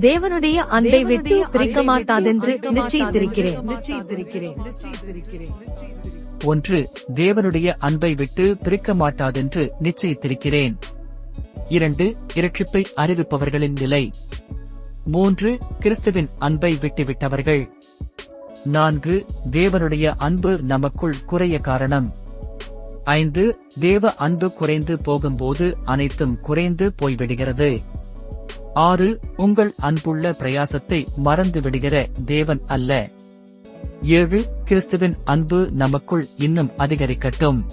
தேவனுடைய அன்பை விட்டு பிரிக்க மாட்டாதென்று நிச்சயித்திருக்கிறேன். ஒன்று தேவனுடைய அன்பை விட்டு பிரிக்க மாட்டாதென்று நிச்சயித்திருக்கிறேன். இரண்டு இரட்சிப்பை அறிவிப்பவர்களின் நிலை. மூன்று கிறிஸ்துவின் அன்பை விட்டுவிட்டவர்கள். நான்கு தேவனுடைய அன்பு நமக்குள் குறைய காரணம். ஐந்து தேவ அன்பு குறைந்து போகும்போது அனைத்தும் குறைந்து போய்விடுகிறது. ஆறு உங்கள் அன்புள்ள பிரயாசத்தை மறந்து விடுகிற தேவன் அல்ல. ஏழு கிறிஸ்துவின் அன்பு நமக்குள் இன்னும் அதிகரிக்கட்டும்.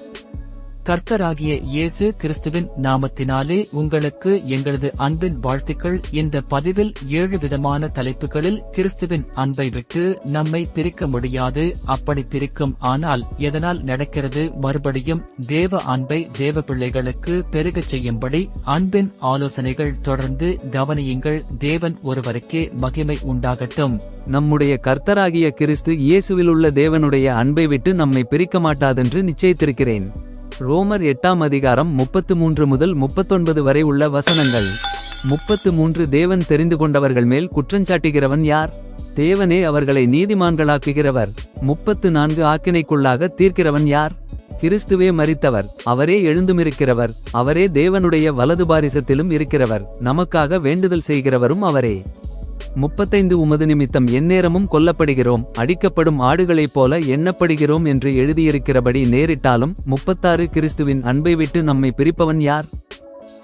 கர்த்தராகிய இயேசு கிறிஸ்துவின் நாமத்தினாலே உங்களுக்கு எங்களது அன்பின் வாழ்த்துக்கள். இந்த பதிவில் ஏழு விதமான தலைப்புகளில் கிறிஸ்துவின் அன்பை விட்டு நம்மை பிரிக்க முடியாது அப்படி பிரிக்கும். ஆனால் எதனால் நடக்கிறது? மறுபடியும் தேவ அன்பை தேவ பிள்ளைகளுக்கு பெருகச் செய்யும்படி அன்பின் ஆலோசனைகள் தொடர்ந்து கவனியுங்கள். தேவன் ஒருவருக்கே மகிமை உண்டாகட்டும். நம்முடைய கர்த்தராகிய கிறிஸ்து இயேசுவிலுள்ள தேவனுடைய அன்பை விட்டு நம்மை பிரிக்க மாட்டாதென்று நிச்சயித்திருக்கிறேன். ரோமர் எட்டாம் அதிகாரம் முப்பத்து மூன்று முதல் முப்பத்தொன்பது வரை உள்ள வசனங்கள். முப்பத்து மூன்று தேவன் தெரிந்து கொண்டவர்கள் மேல் குற்றஞ்சாட்டுகிறவன் யார்? தேவனே அவர்களை நீதிமான்களாக்குகிறவர். முப்பத்து நான்கு ஆக்கினைக்குள்ளாக தீர்க்கிறவன் யார்? கிறிஸ்துவே மறித்தவர் அவரே எழுந்துமிருக்கிறவர் அவரே தேவனுடைய வலது பாரிசத்திலும் இருக்கிறவர் நமக்காக வேண்டுதல் செய்கிறவரும் அவரே. முப்பத்தைந்து உமது நிமித்தம் எந்நேரமும் கொல்லப்படுகிறோம் அடிக்கப்படும் ஆடுகளைப் போல எண்ணப்படுகிறோம் என்று எழுதியிருக்கிறபடி நேரிட்டாலும் முப்பத்தாறு கிறிஸ்துவின் அன்பை விட்டு நம்மை பிரிப்பவன் யார்?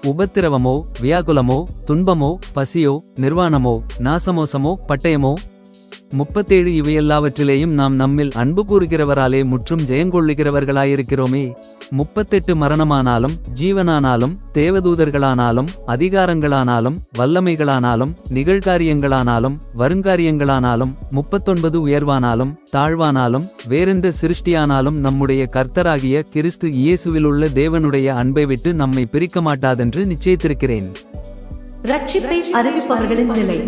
உபத்திரவமோ வியாகுலமோ துன்பமோ பசியோ நிர்வாணமோ நாசமோசமோ பட்டயமோ முப்பத்தேழு இவையெல்லாவற்றிலேயும் நாம் நம்மில் அன்பு கூறுகிறவராலே முற்றும் ஜெயங்கொள்ளுகிறவர்களாயிருக்கிறோமே முப்பத்தெட்டு மரணமானாலும் ஜீவனானாலும் தேவதூதர்களானாலும் அதிகாரங்களானாலும் வல்லமைகளானாலும் நிகழ்காரியங்களானாலும் வருங்காரியங்களானாலும் முப்பத்தொன்பது உயர்வானாலும் தாழ்வானாலும் வேறெந்த சிருஷ்டியானாலும் நம்முடைய கர்த்தராகிய கிறிஸ்து இயேசுவிலுள்ள தேவனுடைய அன்பை விட்டு நம்மை பிரிக்க மாட்டாதென்று நிச்சயித்திருக்கிறேன். ரட்சிப்பை அறிவிப்பவர்களின் நிலை.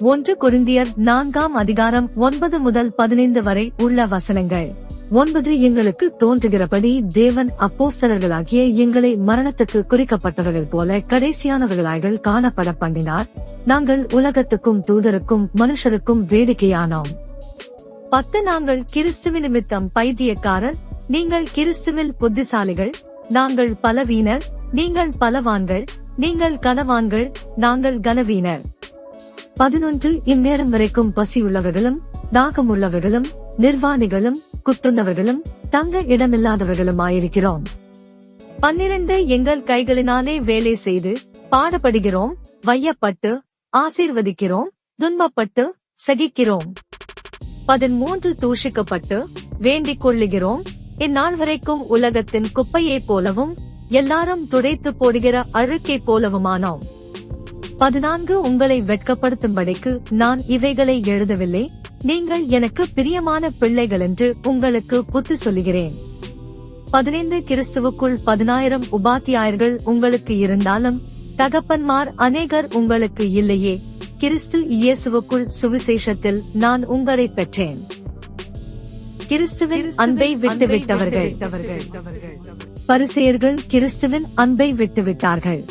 ஒன்று குருந்தியர் நான்காம் அதிகாரம் ஒன்பது முதல் பதினைந்து வரை உள்ள வசனங்கள். ஒன்பது எங்களுக்கு தோன்றுகிறபடி தேவன் அப்போஸ்தலர்களாகிய எங்களை மரணத்துக்கு குறிக்கப்பட்டவர்கள் போல கடைசியானவர்களாக காணப்பட பண்ணினார். நாங்கள் உலகத்துக்கும் தூதருக்கும் மனுஷருக்கும் வேடிக்கையானோம். பத்து நாங்கள் கிறிஸ்துவ நிமித்தம் பைத்தியக்காரர் நீங்கள் கிறிஸ்துவில் புத்திசாலிகள் நாங்கள் பலவீனர் நீங்கள் பலவான்கள் நீங்கள் கனவான்கள் நாங்கள் கனவீனர். பதினொன்று இந்நேரம் வரைக்கும் பசியுள்ளவர்களும் தாகம் உள்ளவர்களும் நிர்வாணிகளும் குற்றுண்டவர்களும் தங்க இடமில்லாதவர்களுமாயிருக்கிறோம். பன்னிரண்டு எங்கள் கைகளினாலே வேலை செய்து பாடப்படுகிறோம் வையப்பட்டு ஆசீர்வதிக்கிறோம் துன்பப்பட்டு சகிக்கிறோம். பதிமூன்று தூஷிக்கப்பட்டு வேண்டிக் கொள்ளுகிறோம். இந்நாள் வரைக்கும் உலகத்தின் குப்பையைப் போலவும் எல்லாரும் துடைத்து போடுகிற அழுக்கைப் போலவுமானோம். பதினான்கு உங்களை வெட்கப்படுத்தும்படிக்கு நான் இவைகளை எழுதவில்லை. நீங்கள் எனக்கு பிரியமான பிள்ளைகள் என்று உங்களுக்கு புத்தி சொல்லுகிறேன் பதினைந்து கிறிஸ்துவுக்குள் பதினாயிரம் உபாத்தியாயர்கள் உங்களுக்கு இருந்தாலும் தகப்பன்மார் அநேகர் உங்களுக்கு இல்லையே. கிறிஸ்து இயேசுவுக்குள் சுவிசேஷத்தில் நான் உங்களை பெற்றேன். கிறிஸ்துவின் அன்பை விட்டுவிட்டவர்கள். பரிசெயர்கள் கிறிஸ்துவின் அன்பை விட்டுவிட்டார்கள்.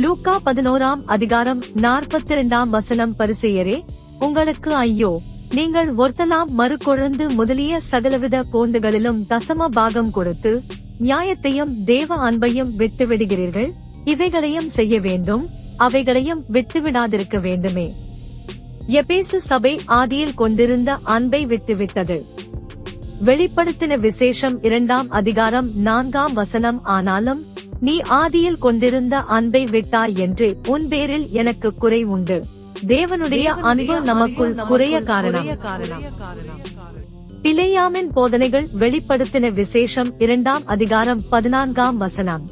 லூக்கா பதினோராம் அதிகாரம் நாற்பத்தி இரண்டாம் வசனம் பரிசெயரே உங்களுக்கு ஐயோ நீங்கள் ஒருத்தலாம் மறுகொழுந்து முதலிய சகலவித போண்டுகளிலும் தசம பாகம் கொடுத்து நியாயத்தையும் தேவ அன்பையும் விட்டுவிடுகிறீர்கள் இவைகளையும் செய்ய வேண்டும் அவைகளையும் விட்டுவிடாதிருக்க வேண்டுமே. எபேசு சபை ஆதியில் கொண்டிருந்த அன்பை விட்டுவிட்டது. வெளிப்படுத்தின விசேஷம் இரண்டாம் அதிகாரம் நான்காம் வசனம் ஆனாலும் நீ ஆதியில் கொண்டிருந்த அன்பை விட்டாய் என்று உன் பேரில் எனக்கு குறை உண்டு. தேவனுடைய அன்பு நமக்குள் குறைய காரணம். பிழையாமின் போதனைகள் வெளிப்படுத்தின விசேஷம் இரண்டாம் அதிகாரம் பதினான்காம் வசனம்.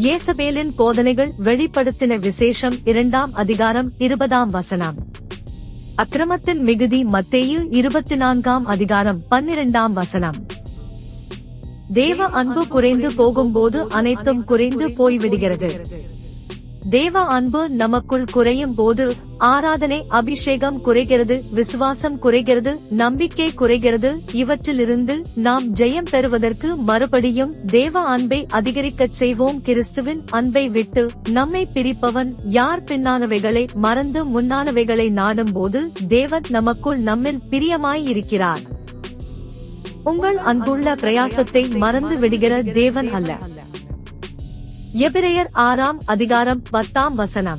இயேசபேலின் போதனைகள் வெளிப்படுத்தின விசேஷம் இரண்டாம் அதிகாரம் இருபதாம் வசனம். அக்கிரமத்தின் மிகுதி மத்தேயு இருபத்தி நான்காம் அதிகாரம் பன்னிரண்டாம் வசனம். தேவ அன்பு குறைந்து போகும்போது அனைத்தும் குறைந்து போய்விடுகிறது. தேவ அன்பு நமக்குள் குறையும் போது ஆராதனை அபிஷேகம் குறைகிறது விசுவாசம் குறைகிறது நம்பிக்கை குறைகிறது. இவற்றிலிருந்து நாம் ஜெயம் பெறுவதற்கு மறுபடியும் தேவ அன்பை அதிகரிக்கச் செய்வோம். கிறிஸ்துவின் அன்பை விட்டு நம்மை பிரிப்பவன் யார் பின்னானவைகளை மறந்து முன்னானவைகளை நாடும்போது தேவன் நமக்குள் நம்மில் பிரியமாயிருக்கிறார் உங்கள் அன்புள்ள பிரயாசத்தை மறந்து விடுகிற தேவன் அல்ல. எபிரேயர் ஆறாம் அதிகாரம் பத்தாம் வசனம்.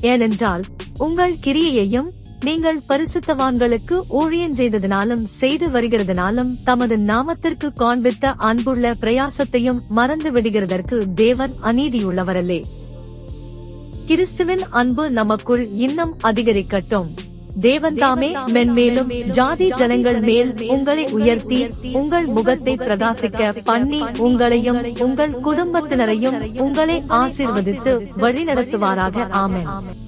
ஏனென்றால் உங்கள் கிரியையையும் நீங்கள் பரிசுத்தவான்களுக்கு ஊழியம் செய்ததினாலும் செய்து வருகிறதினாலும் தமது நாமத்திற்கு காண்பித்த அன்புள்ள பிரயாசத்தையும் மறந்து விடுகிறதற்கு தேவன் அநீதியுள்ளவரல்லே. கிறிஸ்துவின் அன்பு நமக்குள் இன்னும் அதிகரிக்கட்டும். தேவன் தாமே மென்மேலும் ஜாதி ஜனங்கள் மேல் உங்களை உயர்த்தி உங்கள் முகத்தை பிரகாசிக்க பண்ணி உங்களையும் உங்கள் குடும்பத்தினரையும் உங்களை ஆசிர்வதித்து வழிநடத்துவாராக. ஆமேன்.